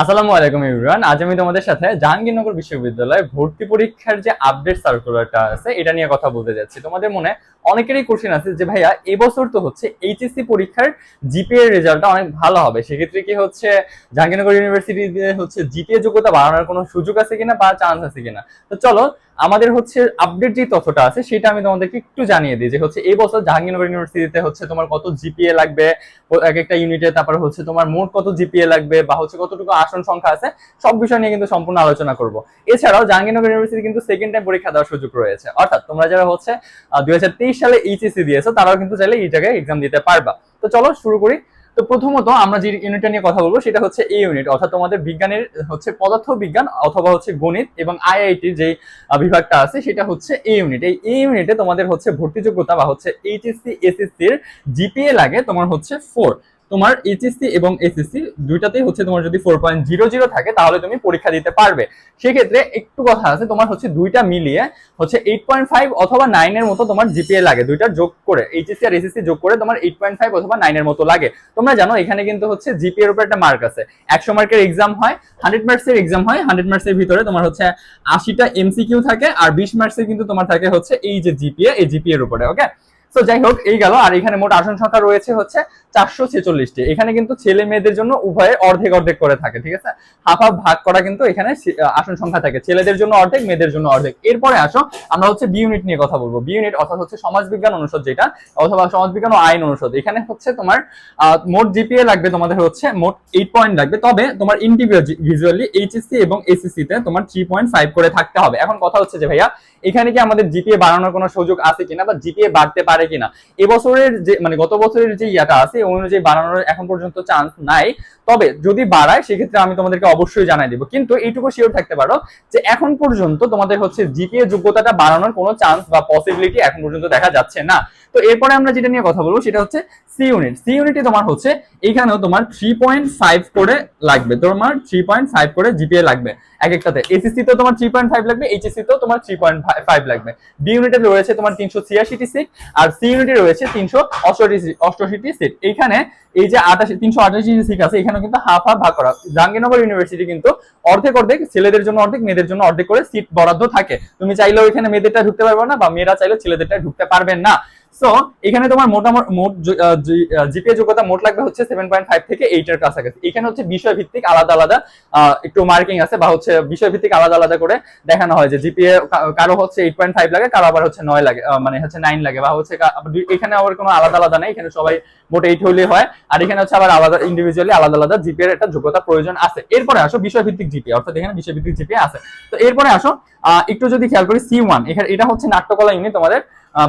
আসসালামু আলাইকুম ইমরান আজ আমি তোমাদের সাথে জাহাঙ্গীরনগর বিশ্ববিদ্যালয়ে ভর্তি পরীক্ষার যে আপডেট সার্কুলারটা আছে, এটা নিয়ে কথা বলতে যাচ্ছি। তোমাদের মনে অনেকেরই কোশ্চেন আছে যে, ভাইয়া, এবছর তো হচ্ছে এইচএসসি পরীক্ষার জিপিএ রেজাল্টটা অনেক ভালো হবে। সেক্ষেত্রে কি হচ্ছে জাহাঙ্গীরনগর ইউনিভার্সিটি হচ্ছে জিপিএ যোগ্যতা বাড়ানোর কোনো সুযোগ আছে কিনা বা চান্স আছে কিনা? তো চলো আমাদের হচ্ছে আপডেট যে তথ্যটা আছে, সেটা আমি তোমাদেরকে একটু জানিয়ে দিই যে হচ্ছে এই বছর জাহাঙ্গীরনগর ইউনিভার্সিটিতে হচ্ছে তোমার কত জিপিএ লাগবে এক একটা ইউনিটে তারপর হচ্ছে তোমার মোট কত জিপিএ লাগবে বা হচ্ছে কতটুকু আসন সংখ্যা আছে, সব বিষয় নিয়ে কিন্তু সম্পূর্ণ আলোচনা করব। এছাড়াও জাহাঙ্গীরনগর ইউনিভার্সিটি কিন্তু সেকেন্ড টাইম পরীক্ষা দেওয়ার সুযোগ রয়েছে। অর্থাৎ তোমরা যারা হচ্ছে দু হাজার তেইশ সালে এইচএসসি দিয়েছ, তারাও কিন্তু চাইলে এই জায়গায় এক্সাম দিতে পারবা। তো চলো শুরু করি। তো প্রথমত আমরা যে ইউনিটটা নিয়ে কথা বলব, সেটা হচ্ছে এই ইউনিট অর্থাৎ তোমাদের বিজ্ঞানের হচ্ছে পদার্থ বিজ্ঞান অথবা হচ্ছে গণিত এবং আইআইটি যে বিভাগটা আছে, সেটা হচ্ছে এই ইউনিট এই এই ইউনিটে তোমাদের হচ্ছে ভর্তিযোগ্যতা বা হচ্ছে এইচএসসি এসএসসি এর জিপিএ লাগে তোমার হচ্ছে ফোর তোমার এইচএসসি এবং এসএসসি দুইটাতেই হচ্ছে তোমার যদি ফোর পয়েন্ট জিরো জিরো থাকে, তাহলে তুমি পরীক্ষা দিতে পারবে। সেক্ষেত্রে একটু কথা আছে, তোমার হচ্ছে দুইটা মিলিয়ে হচ্ছে এইট পয়েন্ট ফাইভ অথবা নাইনের মতো তোমার জিপিএ লাগে, দুইটা যোগ করে এইচএসসি আর এসএসসি যোগ করে তোমার এইট পয়েন্ট ফাইভ অথবা নাইনের মতো লাগে। তোমরা জানো, এখানে কিন্তু হচ্ছে জিপিএর উপর একটা মার্ক আছে। একশো মার্কের এক্সাম হয় হান্ড্রেড মার্কসের এক্সাম হয় হান্ড্রেড মার্কসের ভিতরে তোমার হচ্ছে আশিটা এমসিকিউ থাকে, আর বিশ মার্কসের কিন্তু তোমার থাকে হচ্ছে এই যে জিপিএ এই জিপিএর উপরে ওকে তো যাই হোক, এই গেল। আর এখানে মোট আসন সংখ্যা রয়েছে হচ্ছে চারশো ছেচল্লিশটি। এখানে কিন্তু ছেলে মেয়েদের জন্য উভয়ে অর্ধেক অর্ধেক করে থাকে, ঠিক আছে? হাফ হাফ ভাগ করা কিন্তু এখানে আসন সংখ্যা থাকে। ছেলেদের জন্য অর্ধেক, মেয়েদের জন্য অর্ধেক। এরপরে আসো, আমরা হচ্ছে বি ইউনিট নিয়ে কথা বলব। বি ইউনিট অর্থাৎ হচ্ছে সমাজবিজ্ঞান অনুষদ যেটা, অথবা সমাজবিজ্ঞান ও আইন অনুষদ। এখানে হচ্ছে তোমার মোট জিপিএ লাগবে তোমাদের হচ্ছে মোট এইট পয়েন্ট লাগবে। তবে তোমার ইন্ডিভিজুয়ালি এইচএসসি এবং এসএসসি তে তোমার থ্রি পয়েন্ট ফাইভ করে থাকতে হবে। এখন কথা হচ্ছে যে, ভাইয়া, এখানে কি আমাদের জিপিএ বাড়ানোর কোনো সুযোগ আছে কিনা? বা জিপিএ বাড়তে পারে কিনা। এবছরের যে মানে গত বছরের যে ইয়াটা আছে ওই অনুযায়ী বাড়ানোর এখন পর্যন্ত চান্স নাই। তবে যদি বাড়ায়, সেক্ষেত্রে আমি তোমাদেরকে অবশ্যই জানাই দিব। কিন্তু এইটুকু শিওর থাকতে পারো যে এখন পর্যন্ত তোমাদের হচ্ছে জিপিএ যোগ্যতাটা বাড়ানোর কোনো চান্স বা পসিবিলিটি এখন পর্যন্ত দেখা যাচ্ছে না। তো এরপরে আমরা যেটা নিয়ে কথা বলব, সেটা হচ্ছে সি ইউনিট সি ইউনিটে তোমার হচ্ছে এইখানেও তোমার থ্রি পয়েন্ট ফাইভ করে লাগবে। তোমার থ্রি পয়েন্ট ফাইভ করে জিপিএ লাগবে। এক একটাতে। তো তোমার থ্রি পয়েন্ট ফাইভ লাগবে তো তোমার থ্রি পয়েন্ট ফাইভ লাগবে। বি ইউনিটে রয়েছে তোমার তিনশো ছিয়াশিটি সিট আর সি ইউনিটে রয়েছে তিনশো সিট এইখানে এই যে তিনশো আটাশি সিট আছে এখানে কিন্তু হাফ হাফ ভাগ করা। জাহাঙ্গীরনগর ইউনিভার্সিটি কিন্তু অর্ধেক অর্ধেক, ছেলেদের জন্য অর্ধেক, মেয়েদের জন্য অর্ধেক করে সিট বরাদ্দ থাকে। তুমি চাইলেও এখানে মেয়েদেরটা ঢুকতে পারবে না বা মেয়েরা চাইলেও ছেলেদেরটা ঢুকতে পারবেন না। সো এখানে তোমার মোটামুটি মোট জিপিএ যোগ্যতা মোট লাগবে হচ্ছে সেভেন পয়েন্ট ফাইভ থেকে এইট এর কাছাকাছি। এখানে হচ্ছে বিষয় ভিত্তিক আলাদা আলাদা একটু মার্কিং আছে বা হচ্ছে বিষয় ভিত্তিক আলাদা আলাদা করে দেখানো হয় যে জিপিএ কারও হচ্ছে এইট পয়েন্ট ফাইভ লাগে, কারও আবার হচ্ছে নয় লাগে মানে হচ্ছে নাইন লাগে বা হচ্ছে এখানে আবার কোনো আলাদা আলাদা নেই, এখানে সবাই মোট এইট হলে হয়। আর এখানে হচ্ছে আবার আলাদা ইন্ডিভিজুয়ালি আলাদা আলাদা জিপিএর একটা যোগ্যতা প্রয়োজন আছে। এরপরে আসো বিষয় ভিত্তিক জিপিএ অর্থাৎ এখানে বিষয় ভিত্তিক জিপিএ আছে। তো এরপরে আসো একটু যদি খেয়াল করি সি ওয়ান এটা হচ্ছে নাট্যকলা ইউনিট তোমাদের।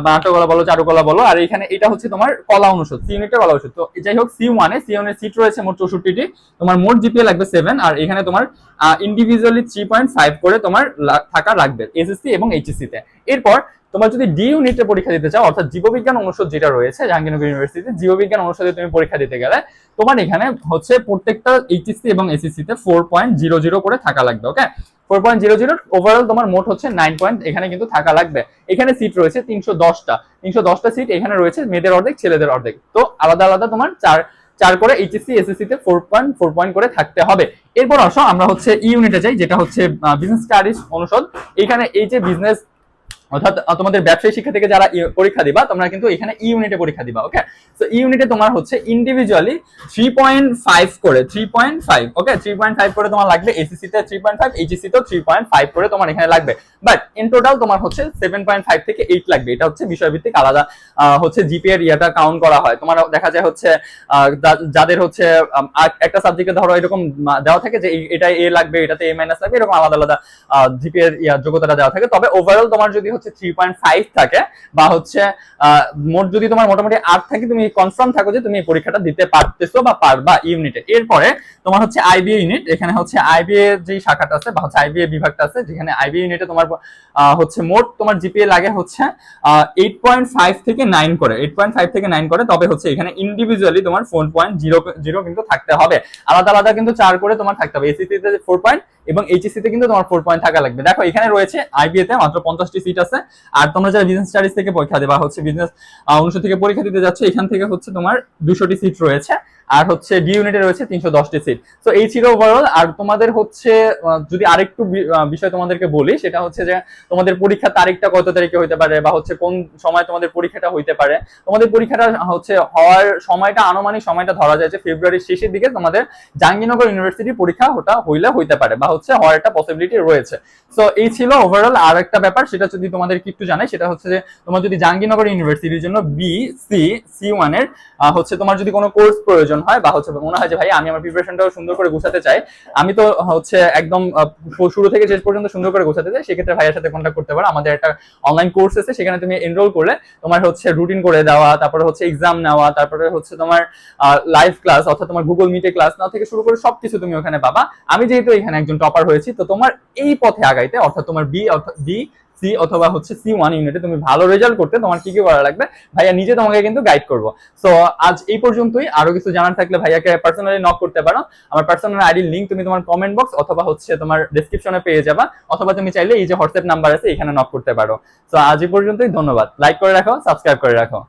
নাট্যকলা বলো চারুকলা বলো, আর এখানে এটা হচ্ছে তোমার কলা অনুষদ সি ইউনিটের কলা অনুষদ। তো যাই হোক সি ওয়ানে সি ওয়ানের সিট রয়েছে মোট চৌষট্টিটি, তোমার মোট জিপিএ লাগবে সেভেন আর এখানে তোমার ইন্ডিভিজুয়ালি থ্রি পয়েন্ট ফাইভ করে তোমার থাকা লাগবে এসএসসি এবং এইচএসসি তে। এরপর, তোমার যদি ডি ইউনিটে পরীক্ষা দিতে চাও, অর্থাৎ জীববিজ্ঞান অনুষদ যেটা রয়েছে, জাহাঙ্গীরনগর ইউনিভার্সিটিতে জীববিজ্ঞান অনুষদে তুমি পরীক্ষা দিতে গেলে, তোমার এখানে হচ্ছে প্রত্যেকটা এইচএসসি এবং এসএসসি তে ফোর পয়েন্ট জিরো জিরো করে থাকা লাগবে okay four point zero zero overall তোমার মোট হচ্ছে নাইন পয়েন্ট এখানে কিন্তু থাকা লাগবে। এখানে সিট রয়েছে তিনশো দশটা। তিনশো দশটা সিট এখানে রয়েছে মেয়েদের অর্ধেক, ছেলেদের অর্ধেক। তো আলাদা আলাদা তোমার চার চার করে এইচএসসি এসএসসি তে ফোর পয়েন্ট ফোর পয়েন্ট করে থাকতে হবে। এরপর আসো, আমরা হচ্ছে ইউনিটে যাই, যেটা হচ্ছে বিজনেস স্টাডিজ অনুষদ। এখানে এই যে বিজনেস অর্থাৎ তোমাদের ব্যবসায়ী শিক্ষা থেকে যারা পরীক্ষা দিবা, তোমরা কিন্তু এখানে ইউনিটে পরীক্ষা দিবা ওকে তো ইউনিটে তোমার হচ্ছে ইন্ডিভিজুয়ালি থ্রি পয়েন্ট ফাইভ করে three point five okay three point five করে তোমার লাগবে এসিসি তে থ্রি পয়েন্ট ফাইভ এইচএসি তে থ্রি পয়েন্ট ফাইভ করে তোমার এখানে লাগবে। বাট ইন টোটাল তোমার হচ্ছে সেভেন পয়েন্ট ফাইভ থেকে এইট লাগবে। এটা হচ্ছে বিষয়ভিত্তিক আলাদা হচ্ছে জিপিএর ইয়েটা কাউন্ট করা হয়। তোমার দেখা যায় হচ্ছে যাদের হচ্ছে একটা সাবজেক্টে ধরো এরকম দেওয়া থাকে যে এটা এ লাগবে, এটাতে এ মাইনাস লাগবে, এরকম আলাদা আলাদা জিপিএর যোগ্যতাটা দেওয়া থাকে। তবে ওভারঅল তোমার যদি হচ্ছে থ্রি পয়েন্ট ফাইভ থাকে বা হচ্ছে মোট যদি তোমার মোটামুটি আট থাকে, তুমি কনফার্ম থাকো যে তুমি পরীক্ষাটা দিতে পারতেছো বা পারবা ইউনিটে এরপরে তোমার হচ্ছে আইবিএ ইউনিট এখানে হচ্ছে আইবিএ যে শাখাটা আছে বা হচ্ছে আইবিএ বিভাগটা আছে, যেখানে ইউনিটে তোমার হচ্ছে মোট তোমার জিপিএ লাগে হচ্ছে এইট পয়েন্ট ফাইভ থেকে নাইন করে। এইট পয়েন্ট ফাইভ থেকে নাইন করে, তবে হচ্ছে এখানে ইন্ডিভিজুয়ালি তোমার ফোর পয়েন্ট জিরো জিরো কিন্তু থাকতে হবে। আলাদা আলাদা কিন্তু চার করে তোমার থাকতে হবে। এসিসি তে ফোর পয়েন্ট এবং এইচএসসি তে কিন্তু তোমার ফোর পয়েন্ট থাকা লাগবে। দেখো, এখানে রয়েছে আইবিএ তে মাত্র পঞ্চাশটি সিট আছে। আর তোমরা যারা বিজনেস স্টাডিজ থেকে পরীক্ষা দেবা, হচ্ছে বিজনেস অনুষদ থেকে পরীক্ষা দিতে যাচ্ছে, এখান থেকে হচ্ছে তোমার দুশোটি সিট রয়েছে। আর হচ্ছে ডি ইউনিটে রয়েছে তিনশো দশটি সিট তো এই ছিল ওভারঅল আর তোমাদের হচ্ছে যদি আরেকটু বিষয় তোমাদেরকে বলি, সেটা হচ্ছে যে তোমাদের পরীক্ষার তারিখটা কত তারিখে হইতে পারে বা হচ্ছে কোন সময় তোমাদের পরীক্ষাটা হইতে পারে। তোমাদের পরীক্ষাটা হচ্ছে হওয়ার সময়টা, আনুমানিক সময়টা ধরা যায় যে ফেব্রুয়ারির শেষের দিকে তোমাদের জাহাঙ্গীরনগর ইউনিভার্সিটির পরীক্ষা ওটা হইলে হইতে পারে বা হচ্ছে হওয়ার একটা পসিবিলিটি রয়েছে। সো এই ছিল ওভারঅল আর একটা ব্যাপার, সেটা যদি তোমাদেরকে একটু জানাই, সেটা হচ্ছে যে তোমার যদি জাহাঙ্গীরনগর ইউনিভার্সিটির জন্য বি সি সি ওয়ানের হচ্ছে তোমার যদি কোনো কোর্স প্রয়োজন হয় বা হচ্ছে মনে হয় যে, ভাই, আমি আমার প্রিপারেশনটাও সুন্দর করে গোছাতে চাই। আমি তো হচ্ছে একদম শুরু থেকে শেষ পর্যন্ত সুন্দর করে গোছাতে চাই। সেক্ষেত্রে ভাইয়ের সাথে কন্ট্যাক্ট করতে পারো। আমাদের একটা অনলাইন কোর্স আছে, সেখানে তুমি এনরোল করলে তোমার হচ্ছে রুটিন করে দেওয়া, তারপরে হচ্ছে এক্সাম নেওয়া, তারপরে হচ্ছে তোমার লাইভ ক্লাস অর্থাৎ তোমার গুগল মিটে ক্লাস নেওয়া থেকে শুরু করে সবকিছু তুমি ওখানে পাবা। আমি যেহেতু এখানে একজন টপার হয়েছি, তো তোমার এই পথে আগাইতে, অর্থাৎ তোমার বি অর্থাৎ বি সি অথবা হচ্ছে সি ওয়ান ইউনিটে তুমি ভালো রেজাল্ট করতে তোমার কি কি করা লাগবে, ভাইয়া নিজে তোমাকে কিন্তু গাইড করব। সো আজ এই পর্যন্তই। আরও কিছু জানার থাকলে ভাইয়াকে পার্সোনালি নক করতে পারো। আমার পার্সোনাল আইডির লিঙ্ক তুমি তোমার কমেন্ট বক্স অথবা হচ্ছে তোমার ডিসক্রিপশনে পেয়ে যাবা। অথবা তুমি চাইলে এই যে হোয়াটসঅ্যাপ নাম্বার আছে, এখানে নক করতে পারো। সো আজ এই পর্যন্তই। ধন্যবাদ। লাইক করে রাখো সাবস্ক্রাইব করে রাখো।